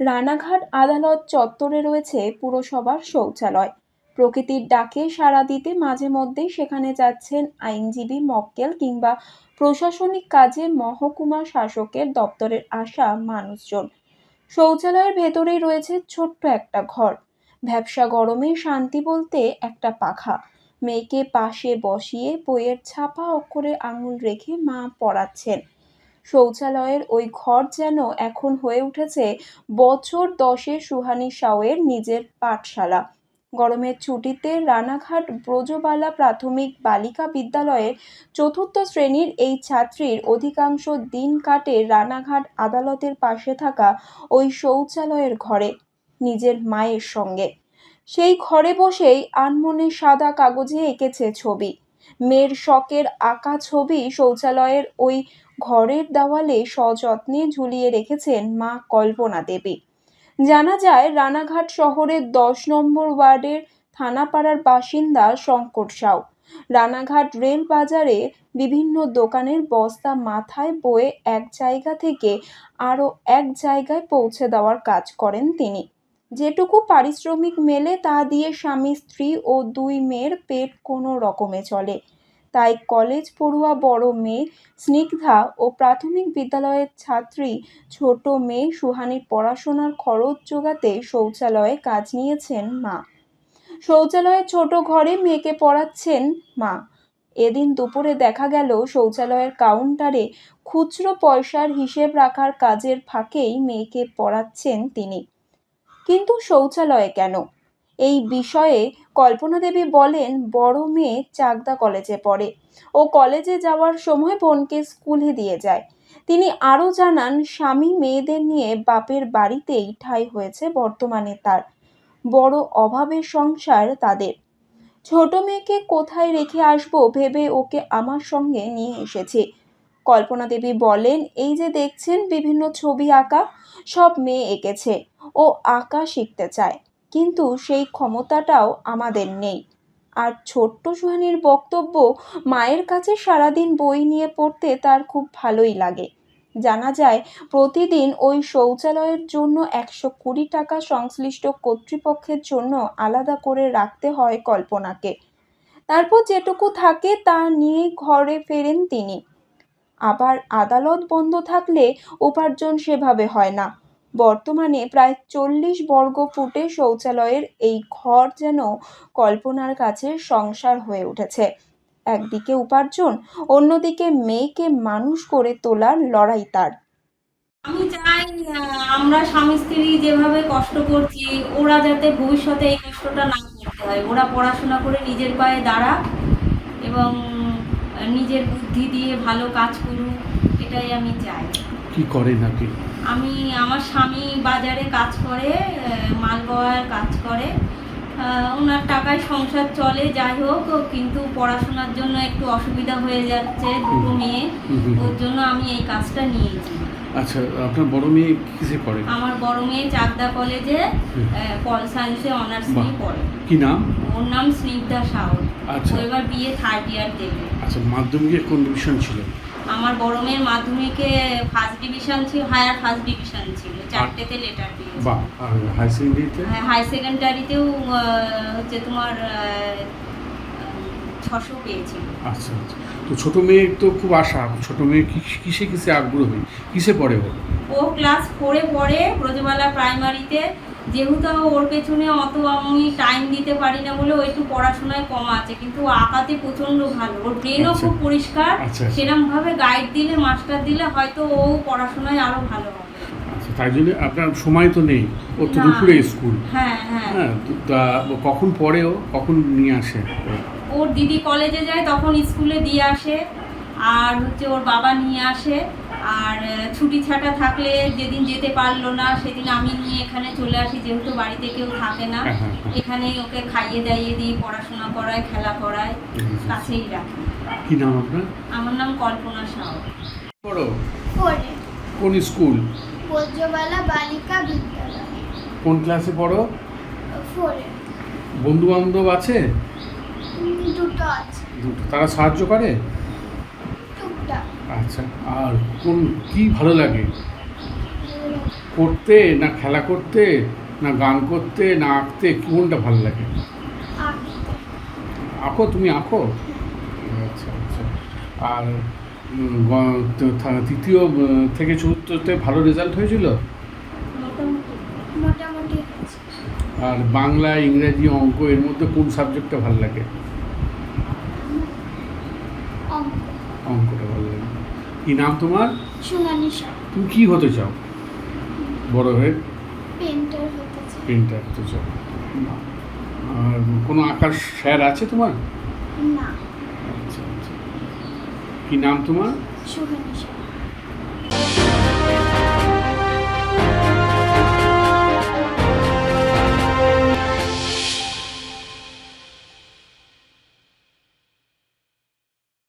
রানাঘাট আদালত চত্বরে রয়েছে পুরসভার শৌচালয়। প্রকৃতির ডাকে সাড়া দিতে মাঝে মধ্যেই সেখানে যাচ্ছেন আইনজীবী মক্কেল কিংবা প্রশাসনিক কাজে মহকুমা শাসকের দপ্তরের আসা মানুষজন। শৌচালয়ের ভেতরেই রয়েছে ছোট্ট একটা ঘর। ভ্যাবসা গরমে শান্তি বলতে একটা পাখা। মেয়েকে পাশে বসিয়ে বইয়ের ছাপা অক্ষরে আঙুল রেখে মা পড়াচ্ছেন। শৌচালয়ের ওই ঘর যেন এখন হয়ে উঠেছে বছর দশে সুহানি সাউয়ের নিজের পাঠশালা। গরমের ছুটিতে রানাঘাট ব্রজবালা প্রাথমিক বালিকা বিদ্যালয়ের চতুর্থ শ্রেণির এই ছাত্রীর অধিকাংশ দিন কাটে রানাঘাট আদালতের পাশে থাকা ওই শৌচালয়ের ঘরে, নিজের মায়ের সঙ্গে। সেই ঘরে বসেই আনমনে সাদা কাগজে এঁকেছে ছবি। মেয়ের শখের আঁকা ছবি শৌচালয়ের ওই ঘরের দেওয়ালে সযত্নে ঝুলিয়ে রেখেছেন মা কল্পনা দেবী। জানা যায়, রানাঘাট শহরের দশ নম্বর ওয়ার্ডের থানাপাড়ার বাসিন্দা শঙ্কর সাউ। রানাঘাট রেল বাজারে বিভিন্ন দোকানের বস্তা মাথায় বয়ে এক জায়গা থেকে আরও এক জায়গায় পৌঁছে দেওয়ার কাজ করেন তিনি। যেটুকু পারিশ্রমিক মেলে তা দিয়ে স্বামী, স্ত্রী ও দুই মেয়ের পেট কোনো রকমে চলে। তাই কলেজ পড়ুয়া বড় মেয়ে স্নিগ্ধা ও প্রাথমিক বিদ্যালয়ের ছাত্রী ছোট মেয়ে সুহানির পড়াশোনার খরচ জোগাতে শৌচালয়ে কাজ নিয়েছেন মা। শৌচালয়ের ছোট ঘরে মেয়েকে পড়াচ্ছেন মা। এদিন দুপুরে দেখা গেল শৌচালয়ের কাউন্টারে খুচরো পয়সার হিসেব রাখার কাজের ফাঁকেই মেয়েকে পড়াচ্ছেন তিনি। কিন্তু শৌচালয়ে কেন? এই বিষয়ে কল্পনা দেবী বলেন, বড় মেয়ে চাকদা কলেজে পড়ে। ও কলেজে যাওয়ার সময় বোনকে স্কুলে দিয়ে যায়। তিনি আরও জানান, স্বামী মেয়েদের নিয়ে বাপের বাড়িতেই ঠাঁই হয়েছে বর্তমানে তার। বড় অভাবের সংসার তাদের। ছোট মেয়েকে কোথায় রেখে আসব ভেবে ওকে আমার সঙ্গে নিয়ে এসেছি। কল্পনা দেবী বলেন, এই যে দেখছেন বিভিন্ন ছবি আঁকা, সব মেয়ে এঁকেছে ও আঁকা শিখতে চায়। কিন্তু সেই ক্ষমতাটাও আমাদের নেই। আর ছোট্ট সুহানির বক্তব্য, মায়ের কাছে সারাদিন বই নিয়ে পড়তে তার খুব ভালোই লাগে। জানা যায়, প্রতিদিন ওই শৌচালয়ের জন্য একশো কুড়ি টাকা সংশ্লিষ্ট কর্তৃপক্ষের জন্য আলাদা করে রাখতে হয় কল্পনাকে। তারপর যেটুকু থাকে তা নিয়ে ঘরে ফেরেন তিনি। আবার আদালত বন্ধ থাকলে উপার্জন সেভাবে হয় না। বর্তমানে প্রায় চল্লিশ বর্গ ফুটে শৌচালয়ের এই ঘর যেন কল্পনার কাছে সংসার হয়ে উঠেছে। একদিকে উপার্জন, অন্যদিকে মেয়েকে মানুষ করে তোলার লড়াই তার। আমি চাই আমরা স্বামী স্ত্রী যেভাবে কষ্ট করছি, ওরা যাতে ভবিষ্যতে এই কষ্টটা না করতে হয়। ওরা পড়াশোনা করে নিজের পায়ে দাঁড়া এবং নিজের বুদ্ধি দিয়ে ভালো কাজ করুক এটাই আমি চাই। কি করে নাকি আমি আমার স্বামী বাজারে কাজ করে আহ, মাল বয়ার কাজ করে। ওনার টাকায় সংসার চলে যাই হোক কিন্তু পড়াশোনার জন্য একটু অসুবিধা হয়ে যাচ্ছে দুটো মেয়ে। ওর জন্য আমি এই কাজটা নিয়েছি। আচ্ছা আপনার বড় মেয়ে কিসে পড়ে? আমার বড় মেয়ে চাকদা কলেজে। পল সায়েন্সে অনার্স নিয়ে পড়ে। কি নাম? ওর নাম স্নিগ্ধা সাউ। আচ্ছা। এবার বিয়ে থার্ড ইয়ার দেবে। আচ্ছা মাধ্যমিকে কোন ডিভিশন ছিল? আমার বড় মেয়ের মাধ্যমিকে ফার্স্ট ডিভিশন ছিল হায়ার ফার্স্ট ডিভিশন ছিল। চারটেতে লেটার পেয়েছে বা আর হাই সেকেন্ডারিতে হাই সেকেন্ডারিতেও হচ্ছে তোমার ছশো পেয়েছিল আচ্ছা আচ্ছা। তো ছোট মেয়ের তো খুব আশা ছোট মেয়ে কিসে কিসে আগ্রহী? কিসে পড়ে ও? ও ক্লাস ফোরে পড়ে প্রাইমারিতে যেহেতু ওর পেছনে অত আমি টাইম দিতে পারি না বলে ও একটু পড়াশোনায় কম আছে কিন্তু আঁকাতে প্রচণ্ড ভালো। ওর ব্রেনও আচ্ছা। খুব পরিষ্কার। আচ্ছা। সেরকমভাবে গাইড দিলে মাস্টার দিলে হয়তো ও পড়াশোনায় আরও ভালো হবে। আচ্ছা তাই জন্য আপনার সময় তো নেই। ও তো দুপুরে স্কুল হ্যাঁ হ্যাঁ। হ্যাঁ কখন পড়ে ও? কখন নিয়ে আসে? ওর দিদি কলেজে যায় তখন স্কুলে দিয়ে আসে। আর হচ্ছে ওর বাবা নিয়ে আসে। আর ছুটি ছাটা থাকলে যেদিন যেতে পারল না সেদিন আমি নিয়ে এখানে চলে আসি যেহেতু বাড়িতে কেউ থাকে না। হ্যাঁ, হ্যাঁ, হ্যাঁ। এখানেই ওকে খাইয়ে দাইয়ে দিই পড়াশোনা করায় খেলা করায় কাছেই রাখি। কি নাম আপনার? আমার নাম কল্পনা সাউ পড়ো। কোন স্কুল? বজ্রবালা বালিকা বিদ্যালয়। কোন ক্লাসে পড়ো? ফোরে। বন্ধু বান্ধব আছে? দুটো আছে। দুটো। তারা সাহায্য করে? আচ্ছা আর কোন কি ভালো লাগে? পড়তে না খেলা করতে না গান করতে না আঁকতে কোনটা ভালো লাগে? আঁকো তুমি আঁকো? আচ্ছা আচ্ছা। আর তৃতীয় থেকে চতুর্থতে ভালো রেজাল্ট হয়েছিল? মোটামুটি। আর বাংলা ইংরেজি অঙ্ক এর মধ্যে কোন সাবজেক্টটা ভালো লাগে? অঙ্কটা ভালো লাগে। কি নাম তোমার? সোনালি তুমি কি হতে চাও? বড় হয়ে? পেন্টার হতে চাই। পেন্টার হতে চাও। আর কোনো আঁকার স্যার আছে তোমার? না। আচ্ছা আচ্ছা। কি নাম তোমার? সোহানি